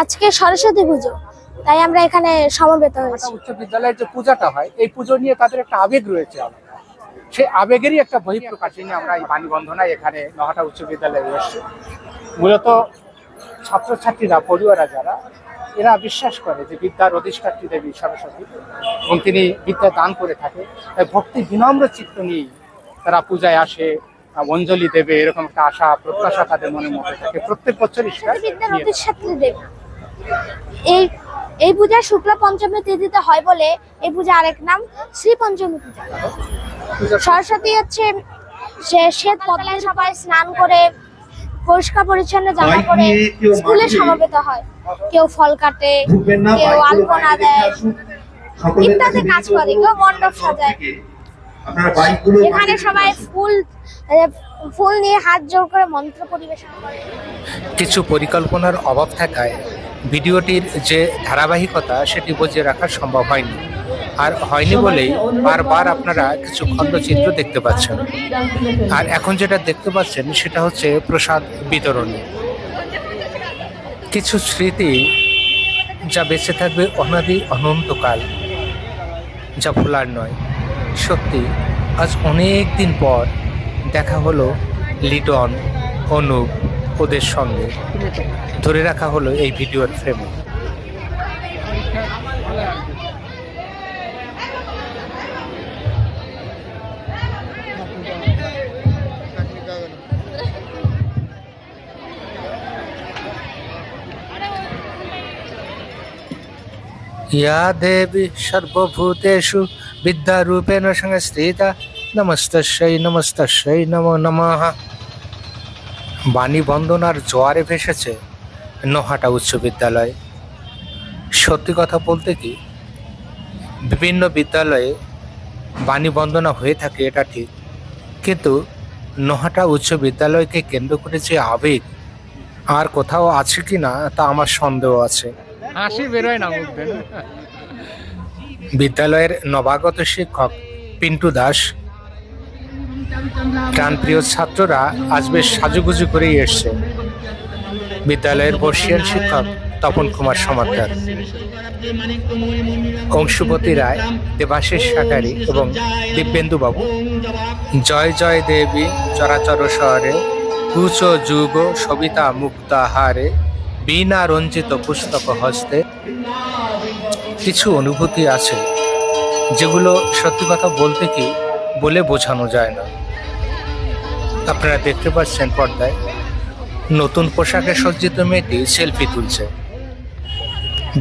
আজকে সরস্বতী পুজো তাই আমরা এখানে সমবেত হয়েছি। উচ্চ বিদ্যালয়ের যে পূজাটা হয় এই পুজো নিয়ে তাদের একটা আবেগ রয়েছে সেই আবেগেরই একটা বহিঃপ্রকাশ নিয়ে আমরা এই বাণীবন্ধনায় এখানে নহাটা উচ্চ বিদ্যালয়ে এসেছি মূলত ছাত্রছাত্রীরা পড়ুয়ারা যারা এরা বিশ্বাস করে যে বিদ্যার অধিষ্ঠাত্রী দেবী সরস্বতী এবং তিনি বিদ্যা দান করে থাকে। তাই ভক্তি বিনম্র চিত্ত নিয়ে তারা পূজায় আসে অঞ্জলি দেবে এরকম একটা আশা প্রত্যাশা তাদের মনের মধ্যে থাকে। প্রত্যেক বছরই এই এই পূজা শুক্লা পঞ্চমী তিথিতে হয় বলে এই পূজা আরেক নাম শ্রী পঞ্চমী পূজা। সরস্বতী হচ্ছে সে শ্বেত পদ্মায় সবাই স্নান করে পরিষ্কার পরিচ্ছন্ন জামা পরে স্কুলে সমবেত হয়। কেউ ফল কাটে কেউ আলপনা দেয় ইত্যাদি কাছে কাজ করে, কেউ মণ্ডপ সাজায়। থেকে। আপনারা বাইকগুলো এখানে সবাই ফুল ফুল নিয়ে হাত জোর করে মন্ত্র পরিবেশন করে। কিছু পরিকল্পনার অভাব থাকায় ভিডিওটির যে ধারাবাহিকতা সেটি বজিয়ে রাখা সম্ভব হয়নি। আর হয়নি বলেই বারবার আপনারা কিছু খণ্ডচিত্র দেখতে পাচ্ছেন। আর এখন যেটা দেখতে পাচ্ছেন সেটা হচ্ছে প্রসাদ বিতরণী। কিছু স্মৃতি যা বেঁচে থাকবে অনাদি অনন্তকাল, যা ভোলার নয়। সত্যি, আজ অনেক দিন পর দেখা হলো লিটন, অনুপ ওদের সঙ্গে। ধরে রাখা হলো এই ভিডিওর ফ্রেমে ইয়া দেবী সর্বভূতেষু বিদ্যারূপেণ সংস্থিতা। নমস্তস্যৈ নমস্তস্যৈ, নমো নমঃ। বাণী বন্দনার জোয়ারে ভেসেছে নোহাটা উচ্চ বিদ্যালয়। সত্যি কথা বলতে কি বিভিন্ন বিদ্যালয়ে বাণী বন্দনা হয়ে থাকে এটা ঠিক। কিন্তু নোহাটা উচ্চ বিদ্যালয়কে কেন্দ্র করে যে আবেগ আর কোথাও আছে কি না তা আমার সন্দেহ আছে। হাসি বেরোয় না বিদ্যালয়ের নবাগত শিক্ষক পিন্টু দাস প্রাণপ্রিয় ছাত্ররা আজ বেশ সাজুগুজু করেই এসছে। বিদ্যালয়ের বর্ষিয়ান শিক্ষক তপন কুমার সমাদ্দার, অংশুপতি রায়, দেবাশিস শাকারি এবং দিব্যেন্দু বাবু জয় জয় দেবী, চরাচর শহরে কুচ যুগ সবিতা মুক্তাহারে বিনা রঞ্জিত পুস্তক হস্তে। কিছু অনুভূতি আছে যেগুলো সত্যি কথা বলতে কি বলে বোঝানো যায় না। আপনারা দেখতে পাচ্ছেন পর্দায় নতুন পোশাকে সজ্জিত মেয়েটি সেলফি তুলছে।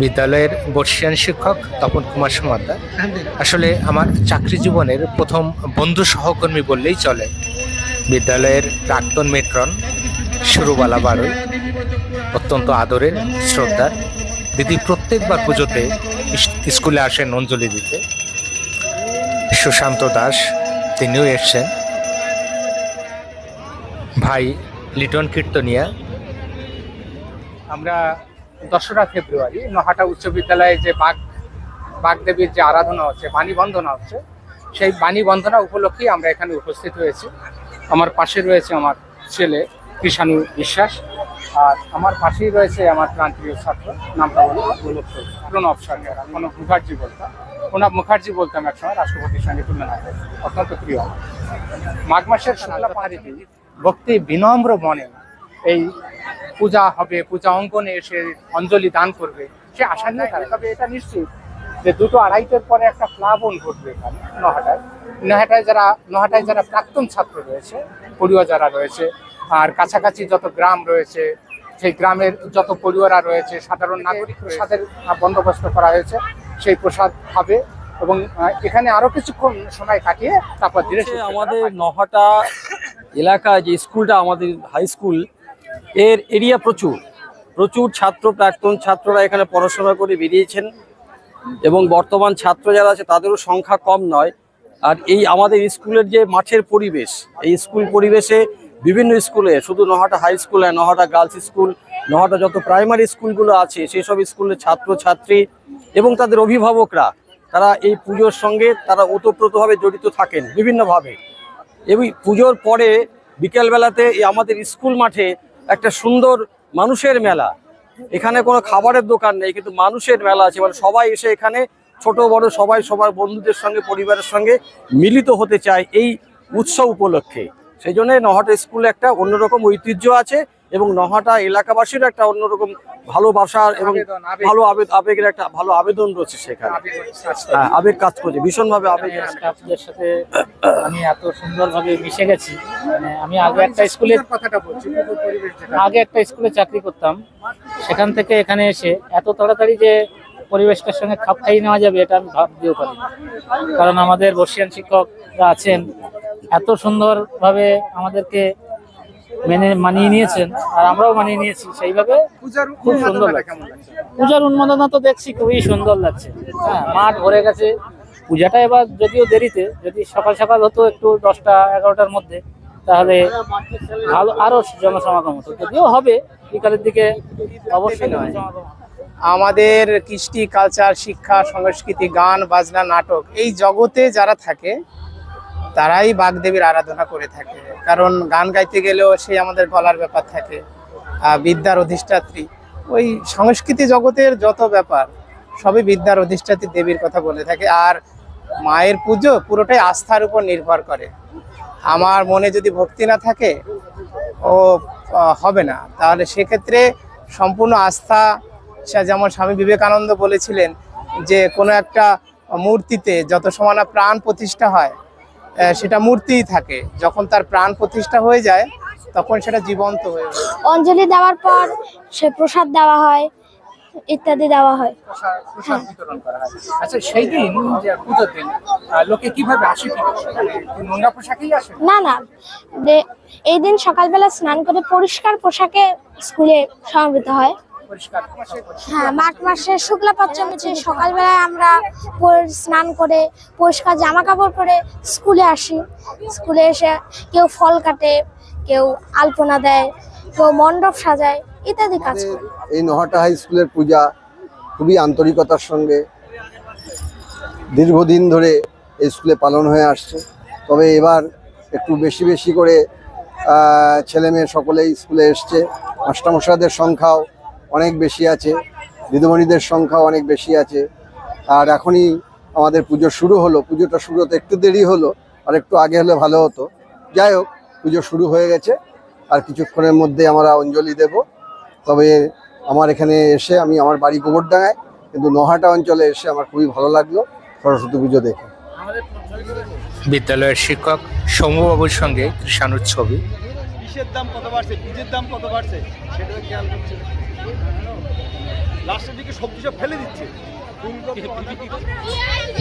বিদ্যালয়ের বর্ষিয়ান শিক্ষক তপন কুমার সমাদ্দার আসলে আমার চাকরি জীবনের প্রথম বন্ধু সহকর্মী বললেই চলে। বিদ্যালয়ের প্রাক্তন মেট্রন, সুরবালা বারোই, অত্যন্ত আদরের, শ্রদ্ধার, দিদি প্রত্যেকবার পুজোতে স্কুলে আসেন অঞ্জলি দিতে। সুশান্ত দাস তিনিও এসছেন ভাই, লিটন কীর্তনিয়া। আমরা দশরা ফেব্রুয়ারি নহাটা উচ্চ বিদ্যালয়ে যে বাঘ বাগদেবীর যে আরাধনা হচ্ছে, বাণী বন্দনা হচ্ছে, সেই বাণী বন্দনা উপলক্ষে আমরা এখানে উপস্থিত হয়েছি। আমার পাশে রয়েছে আমার ছেলে কৃষাণু বিশ্বাস, আর আমার পাশেই রয়েছে আমার প্রান্তীয় ছাত্র, নামটা হলো গোলক প্রণব সরকার বলতাম প্রণব মুখার্জি বলতাম একসময় রাষ্ট্রপতির সঙ্গে তুলনা হয়। অত্যন্ত প্রিয়। মাঘ মাসের শুক্লা পাহাড়িতে ভক্তি বিনম্র মনে। এই পূজা হবে পূজা অঙ্গনে এসে অঞ্জলি দান করবে। সে আশা নিয়ে তবে এটা নিশ্চিত যে দুটো আড়াইটের পরে একটা প্লাবন ঘটবে এখানে নহাটায়। নহাটায় যারা নহাটায় যারা প্রাক্তন ছাত্র রয়েছে পড়ুয়া যারা রয়েছে আর কাছাকাছি যত গ্রাম রয়েছে সেই গ্রামের যত পড়ুয়ারা রয়েছে সাধারণ নাগরিক প্রসাদের বন্দোবস্ত করা হয়েছে। সেই প্রসাদ খাবে এবং এখানে আরও কিছুক্ষণ সময় কাটিয়ে তারপর ধীরে আমাদের নহাটা এলাকা যে স্কুলটা আমাদের হাই স্কুলের এরিয়া প্রচুর। প্রচুর ছাত্র প্রাক্তন ছাত্ররা এখানে পড়াশোনা করে বেরিয়েছেন এবং বর্তমান ছাত্র যারা আছে তাদেরও সংখ্যা কম নয়। আর এই আমাদের স্কুলের যে মাঠের পরিবেশ এই স্কুল পরিবেশে বিভিন্ন স্কুলে শুধু Nahata high school Nahata girls school Nahata যত প্রাইমারি স্কুলগুলো আছে সেই সব স্কুলের ছাত্র ছাত্রী এবং তাদের অভিভাবকরা, তারা এই পুজোর সঙ্গে তারা ওতপ্রোতভাবে জড়িত থাকেন বিভিন্নভাবে। এবং পুজোর পরে বিকেলবেলাতে এই আমাদের স্কুল মাঠে একটা সুন্দর মানুষের মেলা। এখানে কোনো খাবারের দোকান নেই, কিন্তু মানুষের মেলা আছে। মানে সবাই এসে এখানে ছোট, বড়, সবাই সবার বন্ধুদের সঙ্গে, পরিবারের সঙ্গে মিলিত হতে চায় এই উৎসব উপলক্ষে। সেই জন্য নহাটা স্কুলে একটা অন্যরকম ঐতিহ্য আছে। এবং নহাটা এলাকাবাসীর একটা অন্যরকম ভালোবাসা এবং ভালো আবেগ আবেগের একটা ভালো আবেদন রয়েছে সেখানে। হ্যাঁ আবেগ কাজ করছে ভীষণভাবে আবেগ স্টাফদের সাথে আমি এত সুন্দরভাবে মিশে গেছি। মানে আমি আগে একটা স্কুলে কথাটা বলছি পুরো পরিবেশ যেটা। আগে একটা স্কুলে চাকরি করতাম। সেখান থেকে এখানে এসে এত তাড়াতাড়ি যে পরিবেশটার সঙ্গে খাপ খাইয়ে নেওয়া যাবে এটা আমি ভাবতেও পারি। কারণ আমাদের বর্ষিয়ান শিক্ষকরা আছেন এত সুন্দরভাবে আমাদেরকে মেনে মানিয়ে নিয়েছেন আর আমরাও মানিয়ে নিয়েছি সেইভাবে পূজার খুব সুন্দর লাগছে। পূজার উন্মাদনা তো দেখছি খুবই সুন্দর লাগছে। হ্যাঁ মাঠ ভরে গেছে। পূজাটা এবার যদিও দেরিতে যদি সকাল সকাল হতো একটু দশটা এগারোটার মধ্যে তাহলে ভালো আরও জনসমাগম হতো। যদিও হবে বিকালের দিকে অবশ্যই আমাদের কৃষ্টি কালচার শিক্ষা সংস্কৃতি গান বাজনা নাটক এই জগতে যারা থাকে তারাই বাগদেবীর আরাধনা করে থাকে। কারণ গান গাইতে গেলেও সেই আমাদের গলার ব্যাপার থাকে বিদ্যার অধিষ্ঠাত্রী। ওই সংস্কৃতি জগতের যত ব্যাপার, সবই বিদ্যার অধিষ্ঠাত্রী দেবীর কথা বলে থাকে। আর মায়ের পুজো পুরোটাই আস্থার উপর নির্ভর করে। আমার মনে যদি ভক্তি না থাকে, ও হবে না। তাহলে সেক্ষেত্রে সম্পূর্ণ আস্থা, সে যেমন স্বামী বিবেকানন্দ বলেছিলেন যে, কোনো একটা মূর্তিতে যত সময় না প্রাণ প্রতিষ্ঠা হয় সেটা মূর্তিই থাকে। যখন তার প্রাণ প্রতিষ্ঠা হয়ে যায় তখন সেটা জীবন্ত হয়ে অঞ্জলি দেওয়ার পর সে প্রসাদ দেওয়া হয় ইত্যাদি দেওয়া হয়। হয়। আচ্ছা সেই দিন যে পুজোর দিন লোকে কীভাবে আসে? মানে নোংরা পোশাকেই আসে? না না। এই দিন সকালবেলা স্নান করে পরিষ্কার পোশাকে স্কুলে সমবেত হয়। হ্যাঁ মাঘ মাসের শুক্লা পঞ্চমী যে সকালবেলায় আমরা পরি- স্নান করে পরিষ্কার জামা কাপড় পরে স্কুলে আসি। স্কুলে এসে কেউ ফল কাটে কেউ আলপনা দেয় কেউ মণ্ডপ সাজায় ইত্যাদি কাজ করে। এই নহাটা হাই স্কুলের পূজা খুবই আন্তরিকতার সঙ্গে দীর্ঘদিন ধরে এই স্কুলে পালন হয়ে আসছে। তবে এবার একটু বেশি বেশি করে আহ, ছেলে মেয়ে সকলেই স্কুলে এসছে। মাস্টারমশাইদের সংখ্যাও অনেক বেশি আছে দিদিমণিদের সংখ্যাও অনেক বেশি আছে। আর এখনই আমাদের পুজো শুরু হলো পুজোটা শুরু হতে একটু দেরি হলো আর একটু আগে হলে ভালো হতো। যাই হোক পুজো শুরু হয়ে গেছে আর কিছুক্ষণের মধ্যে আমরা অঞ্জলি দেব। তবে আমার এখানে এসে আমি আমার বাড়ি গোবরডাঙ্গায় কিন্তু নহাটা অঞ্চলে এসে আমার খুবই ভালো লাগল সরস্বতী পুজো দেখে। বিদ্যালয়ের শিক্ষক সৌম্যবাবুর সঙ্গে কৃষাণুর ছবি। বিষের দাম কত বাড়ছে? বীজের দাম কত বাড়ছে? সেটা খেয়াল করছে।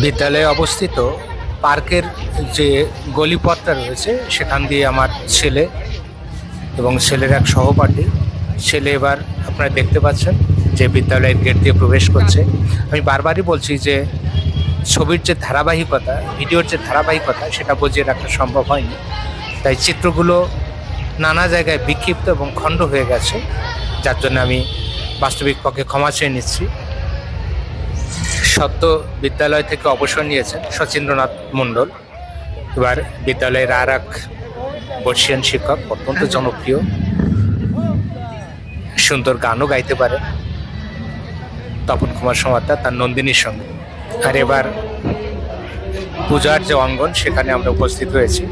বিদ্যালয়ে অবস্থিত পার্কের যে গলিপথটা রয়েছে, সেখান দিয়ে আমার ছেলে এবং ছেলের এক সহপাঠী, ছেলে এবার আপনারা দেখতে পাচ্ছেন যে বিদ্যালয়ের গেট দিয়ে প্রবেশ করছে। আমি বারবারই বলছি যে ছবির যে ধারাবাহিকতা, ভিডিওর যে ধারাবাহিকতা, সেটা বুঝিয়ে রাখা সম্ভব হয়নি। তাই চিত্রগুলো নানা জায়গায় বিক্ষিপ্ত এবং খণ্ড হয়ে গেছে। যার জন্য আমি বাস্তবিক পক্ষে ক্ষমা চেয়ে নিচ্ছি। সত্য বিদ্যালয় থেকে অবসর নিয়েছেন শচীন্দ্রনাথ মণ্ডল। এবার বিদ্যালয়ের আর এক বর্ষিয়ান শিক্ষক, অত্যন্ত জনপ্রিয়। সুন্দর গানও গাইতে পারে। তপন কুমার সমাদ্দার তার নন্দিনীর সঙ্গে। আর এবার পূজার যে অঙ্গন, সেখানে আমরা উপস্থিত হয়েছি।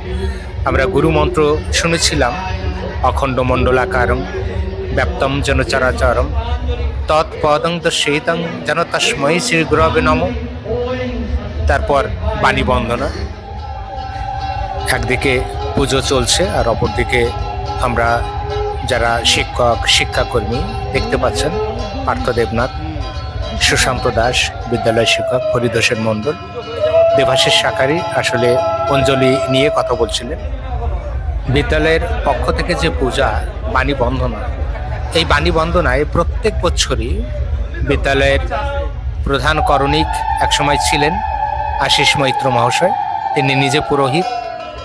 আমরা গুরু মন্ত্র শুনেছিলাম, অখণ্ড মণ্ডলাকারম। ব্যাপ্তম যেন চরাচরম। তৎপদং দর্শিতং যেন তস্মৈ শ্রী গুরবে নম। তারপর বাণী বন্দনা। একদিকে পুজো চলছে আর অপরদিকে আমরা যারা শিক্ষক, শিক্ষাকর্মী দেখতে পাচ্ছেন, পার্থ দেবনাথ, সুশান্ত দাস, বিদ্যালয় শিক্ষক, হরিদোষের মণ্ডল, দেবাশিস শাকারি আসলে অঞ্জলি নিয়ে কথা বলছিলেন। বিদ্যালয়ের পক্ষ থেকে যে পূজা, বাণী বন্দনা এই বাণী বন্দনায় প্রত্যেক বছরই বিদ্যালয়ের প্রধান করণিক একসময় ছিলেন আশিস মৈত্র মহাশয়। তিনি নিজে পুরোহিত,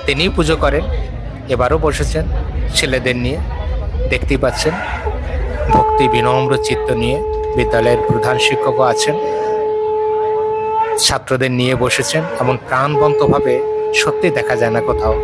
তিনিই পুজো করেন, এবারও বসেছেন ছেলেদের নিয়ে। দেখতেই পাচ্ছেন, ভক্তি বিনম্র চিত্ত নিয়ে বিদ্যালয়ের প্রধান শিক্ষকও আছেন। ছাত্রদের নিয়ে বসেছেন, এমন প্রাণবন্তভাবে সত্যি দেখা যায় না কোথাও।